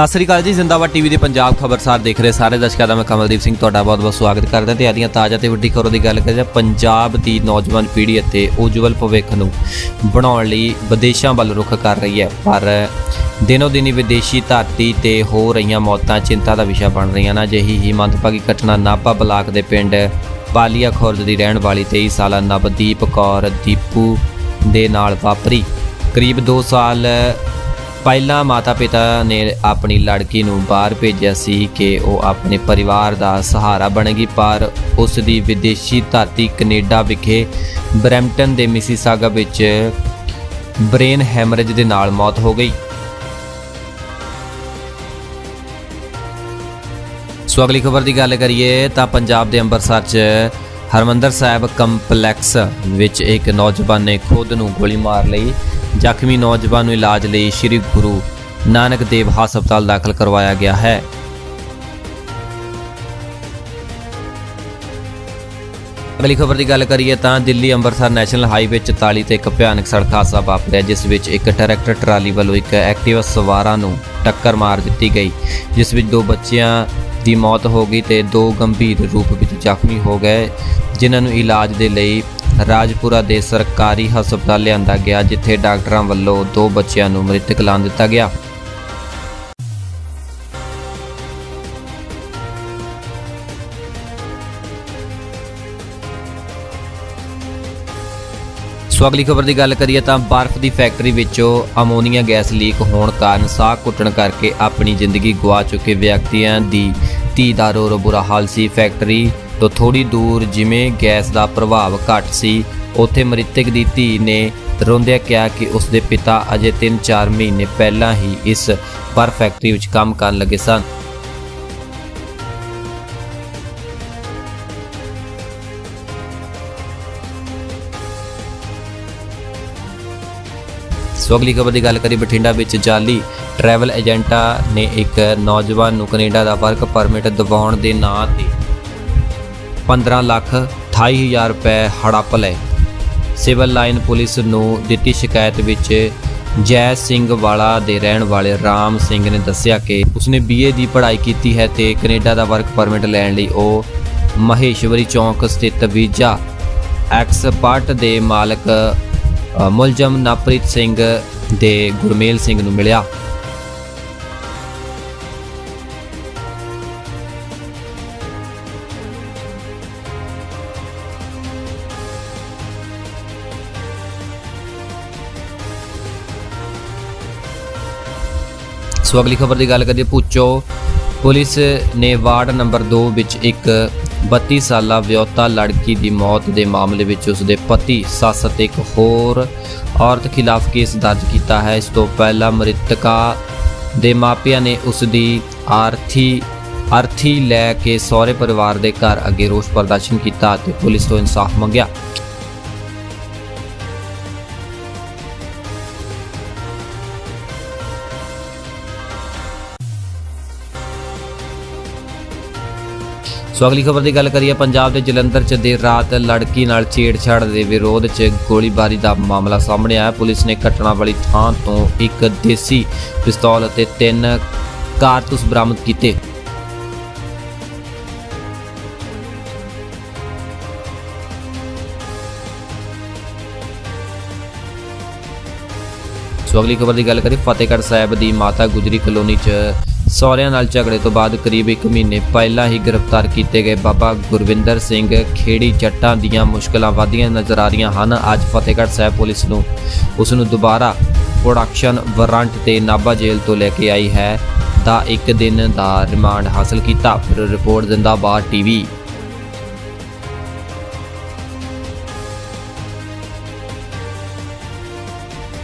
ਸਤਿ ਸ੍ਰੀ ਅਕਾਲ ਜੀ, ਜ਼ਿੰਦਾਬਾਦ ਟੀਵੀ ਦੇ ਪੰਜਾਬ ਖਬਰਸਾਰ ਦੇਖ ਰਹੇ ਸਾਰੇ ਦਰਸ਼ਕਾਂ ਦਾ ਮੈਂ ਕਮਲਦੀਪ ਸਿੰਘ ਤੁਹਾਡਾ ਬਹੁਤ-ਬਹੁਤ ਸਵਾਗਤ ਕਰਦਾ। ਤੇ ਆਦੀਆਂ ਤਾਜ਼ਾ ਤੇ ਵੱਡੀ ਖਬਰਾਂ ਦੀ ਗੱਲ ਕਰੀਏ ਪੰਜਾਬ ਦੀ ਨੌਜਵਾਨ ਪੀੜ੍ਹੀ ਅਤੇ ਉਜਵਲ ਭਵਿੱਖ ਨੂੰ ਬਣਾਉਣ ਲਈ ਵਿਦੇਸ਼ਾਂ ਵੱਲ ਰੁਖ ਕਰ ਰਹੀ ਹੈ। ਪਰ ਦਿਨੋ ਦਿਨੀ ਵਿਦੇਸ਼ੀ ਧਰਤੀ ਤੇ ਹੋ ਰਹੀਆਂ ਮੌਤਾਂ ਚਿੰਤਾ ਦਾ ਵਿਸ਼ਾ ਬਣ ਰਹੀਆਂ ਨੇ। ਅਜਿਹੀ ਹੀ ਮੰਦਭਾਗੀ ਘਟਨਾ ਨਾਭਾ ਬਲਾਕ ਦੇ ਪਿੰਡ ਪਾਲੀਆ ਖੁਰਦ ਦੀ ਰਹਿਣ ਵਾਲੀ 23 ਸਾਲਾ ਨਵਦੀਪ ਕੌਰ ਦੀਪੂ ਦੇ ਨਾਲ ਵਾਪਰੀ। ਕਰੀਬ 2 ਸਾਲ ਪਹਿਲਾਂ ਮਾਤਾ-ਪਿਤਾ ਨੇ ਆਪਣੀ ਲੜਕੀ ਨੂੰ ਬਾਹਰ ਭੇਜਿਆ ਸੀ ਕਿ ਉਹ ਆਪਣੇ ਪਰਿਵਾਰ ਦਾ ਸਹਾਰਾ ਬਣੇਗੀ, ਪਰ ਉਸ ਦੀ ਵਿਦੇਸ਼ੀ ਧਰਤੀ ਕੈਨੇਡਾ ਵਿਖੇ ਬਰੈਂਪਟਨ ਦੇ ਮਿਸੀਸਾਗਾ ਵਿੱਚ ਬ੍ਰੇਨ ਹੈਮਰੇਜ ਦੇ ਨਾਲ ਮੌਤ ਹੋ ਗਈ। ਸੋ ਅਗਲੀ ਖਬਰ ਦੀ ਗੱਲ ਕਰੀਏ ਤਾਂ ਪੰਜਾਬ ਦੇ ਅੰਮ੍ਰਿਤਸਰ 'ਚ ਹਰਮੰਦਰ ਸਾਹਿਬ ਕੰਪਲੈਕਸ ਵਿੱਚ ਇੱਕ ਨੌਜਵਾਨ ਨੇ ਖੁਦ ਨੂੰ ਗੋਲੀ ਮਾਰ ਲਈ। ਜ਼ਖਮੀ ਨੌਜਵਾਨ ਨੂੰ ਇਲਾਜ ਲਈ ਸ੍ਰੀ ਗੁਰੂ ਨਾਨਕ ਦੇਵ ਹਸਪਤਾਲ ਦਾਖਲ ਕਰਵਾਇਆ ਗਿਆ ਹੈ। ਅਗਲੀ ਖਬਰ ਦੀ ਗੱਲ ਕਰੀਏ ਤਾਂ ਦਿੱਲੀ ਅੰਮ੍ਰਿਤਸਰ ਨੈਸ਼ਨਲ ਹਾਈਵੇ 44 ਤੇ ਇੱਕ ਭਿਆਨਕ ਸੜਕ ਹਾਦਸਾ ਵਾਪਰਿਆ, ਜਿਸ ਵਿੱਚ ਇੱਕ ਟਰੈਕਟਰ ਟਰਾਲੀ ਵੱਲੋਂ ਇੱਕ ਐਕਟਿਵਾ ਸਵਾਰਾਂ ਨੂੰ ਟੱਕਰ ਮਾਰ ਦਿੱਤੀ ਗਈ, ਜਿਸ ਵਿੱਚ ਦੋ ਬੱਚਿਆਂ ਦੀ ਮੌਤ ਹੋ ਗਈ ਤੇ ਦੋ ਗੰਭੀਰ ਰੂਪ ਵਿੱਚ ਜ਼ਖਮੀ ਹੋ ਗਏ, ਜਿਨ੍ਹਾਂ ਨੂੰ ਇਲਾਜ ਦੇ ਲਈ ਰਾਜਪੁਰਾ ਦੇ ਸਰਕਾਰੀ ਹਸਪਤਾਲ ਲਿਆਂਦਾ ਗਿਆ, ਜਿੱਥੇ ਡਾਕਟਰਾਂ ਵੱਲੋਂ ਦੋ ਬੱਚਿਆਂ ਨੂੰ ਮ੍ਰਿਤਕ ਐਲਾਨ ਦਿੱਤਾ ਗਿਆ। ਸੋ ਅਗਲੀ ਖਬਰ ਦੀ ਗੱਲ ਕਰੀਏ ਤਾਂ ਬਰਫ਼ ਦੀ ਫੈਕਟਰੀ ਵਿੱਚੋਂ ਅਮੋਨੀਆ ਗੈਸ ਲੀਕ ਹੋਣ ਕਾਰਨ ਸਾਹ ਘੁੱਟਣ ਕਰਕੇ ਆਪਣੀ ਜ਼ਿੰਦਗੀ ਗਵਾ ਚੁੱਕੇ ਵਿਅਕਤੀਆਂ ਦੀ ਧੀ ਦਾ ਰੋ ਰੋ ਬੁਰਾ ਹਾਲ ਸੀ। ਫੈਕਟਰੀ ਤੋਂ ਥੋੜੀ ਦੂਰ ਜਿਵੇਂ ਗੈਸ ਦਾ ਪ੍ਰਭਾਵ ਘੱਟ ਸੀ, ਉੱਥੇ ਮ੍ਰਿਤਕ ਦੀ ਧੀ ਨੇ ਰੋਂਦਿਆਂ ਕਿਹਾ ਕਿ ਉਸ ਦੇ ਪਿਤਾ ਅਜੇ 3-4 ਮਹੀਨੇ ਪਹਿਲਾਂ ਹੀ ਇਸ ਪਰ ਫੈਕਟਰੀ ਵਿੱਚ ਕੰਮ ਕਰਨ ਲੱਗੇ ਸਨ। ਸੋ ਅਗਲੀ ਖਬਰ ਦੀ ਗੱਲ ਕਰੀ ਬਠਿੰਡਾ ਵਿੱਚ ਜਾਲੀ ਟਰੈਵਲ ਏਜੰਟਾਂ ਨੇ ਇੱਕ ਨੌਜਵਾਨ ਨੂੰ ਕੈਨੇਡਾ ਦਾ ਵਰਕ ਪਰਮਿਟ ਦਿਵਾਉਣ ਦੇ ਨਾਂ ਤੇ 15 ਲੱਖ 28000 ਰੁਪਏ ਹੜੱਪ ਲਏ। ਸਿਵਲ ਲਾਈਨ ਪੁਲਿਸ ਨੂੰ ਦਿੱਤੀ ਸ਼ਿਕਾਇਤ ਵਿੱਚ ਜੈ ਸਿੰਘ ਵਾਲਾ ਦੇ ਰਹਿਣ ਵਾਲੇ ਰਾਮ ਸਿੰਘ ਨੇ ਦੱਸਿਆ ਕਿ ਉਸਨੇ ਬੀਏ ਦੀ ਪੜ੍ਹਾਈ ਕੀਤੀ ਹੈ ਤੇ ਕੈਨੇਡਾ ਦਾ ਵਰਕ ਪਰਮਿਟ ਲੈਣ ਲਈ ਉਹ ਮਹੇਸ਼ਵਰੀ ਚੌਂਕ ਸਥਿਤ ਵੀਜ਼ਾ ਐਕਸਪਰਟ ਦੇ ਮਾਲਕ ਮੁਲਜ਼ਮ ਨਵਪ੍ਰੀਤ ਸਿੰਘ ਦੇ ਗੁਰਮੇਲ ਸਿੰਘ ਨੂੰ ਮਿਲਿਆ। ਸੋ ਅਗਲੀ ਖਬਰ ਦੀ ਗੱਲ ਕਰੀਏ, ਪੁੱਛੋ। ਪੁਲਿਸ ਨੇ ਵਾਰਡ ਨੰਬਰ 2 ਵਿੱਚ ਇੱਕ 32 ਸਾਲਾ ਵਿਆਹੁਤਾ ਲੜਕੀ ਦੀ ਮੌਤ ਦੇ ਮਾਮਲੇ ਵਿੱਚ ਉਸ ਦੇ ਪਤੀ, ਸੱਸ ਅਤੇ ਇੱਕ ਹੋਰ ਔਰਤ ਖਿਲਾਫ ਕੇਸ ਦਰਜ ਕੀਤਾ ਹੈ। ਇਸ ਤੋਂ ਪਹਿਲਾਂ ਮ੍ਰਿਤਕਾ ਦੇ ਮਾਪਿਆਂ ਨੇ ਉਸ ਦੀ ਆਰਥੀ, ਅਰਥੀ ਲੈ ਕੇ ਸਹੁਰੇ ਪਰਿਵਾਰ ਦੇ ਘਰ ਅੱਗੇ ਰੋਸ ਪ੍ਰਦਰਸ਼ਨ ਕੀਤਾ ਅਤੇ ਪੁਲਿਸ ਤੋਂ ਇਨਸਾਫ ਮੰਗਿਆ। ਸੋ ਅਗਲੀ ਖਬਰ ਦੀ ਗੱਲ ਕਰੀਏ, ਪੰਜਾਬ ਦੇ ਜਲੰਧਰ 'ਚ ਦੇਰ ਰਾਤ ਲੜਕੀ ਨਾਲ ਛੇੜਛਾੜ ਦੇ ਵਿਰੋਧ 'ਚ ਗੋਲੀਬਾਰੀ ਦਾ ਮਾਮਲਾ ਸਾਹਮਣੇ ਆਇਆ। ਪੁਲਿਸ ਨੇ ਘਟਨਾ ਵਾਲੀ ਥਾਂ ਤੋਂ ਇੱਕ ਦੇਸੀ ਪਿਸਤੌਲ ਅਤੇ ਤਿੰਨ ਕਾਰਤੂਸ ਬਰਾਮਦ ਕੀਤੇ। ਸੋ ਅਗਲੀ ਖਬਰ ਦੀ ਗੱਲ ਕਰੀ ਫਤਿਹਗੜ੍ਹ ਸਾਹਿਬ ਦੀ ਮਾਤਾ ਗੁਜਰੀ ਕਲੋਨੀ 'ਚ ਸਹੁਰਿਆਂ ਨਾਲ ਝਗੜੇ ਤੋਂ ਬਾਅਦ ਕਰੀਬ 1 ਮਹੀਨੇ ਪਹਿਲਾਂ ਹੀ ਗ੍ਰਿਫਤਾਰ ਕੀਤੇ ਗਏ ਬਾਬਾ ਗੁਰਵਿੰਦਰ ਸਿੰਘ ਖੇੜੀ ਜੱਟਾਂ ਦੀਆਂ ਮੁਸ਼ਕਲਾਂ ਵਧੀਆਂ ਨਜ਼ਰ ਆ ਰਹੀਆਂ ਹਨ। ਅੱਜ ਫਤਿਹਗੜ੍ਹ ਸਾਹਿਬ ਪੁਲਿਸ ਨੂੰ ਉਸ ਨੂੰ ਦੁਬਾਰਾ ਪ੍ਰੋਡਕਸ਼ਨ ਵਾਰੰਟ ਤੇ ਨਾਭਾ ਜੇਲ੍ਹ ਤੋਂ ਲੈ ਕੇ ਆਈ ਹੈ। ਦਾ ਇੱਕ ਦਿਨ ਦਾ ਰਿਮਾਂਡ ਹਾਸਲ ਕੀਤਾ। ਫਿਰ ਰਿਪੋਰਟ ਜ਼ਿੰਦਾਬਾਦ ਟੀਵੀ।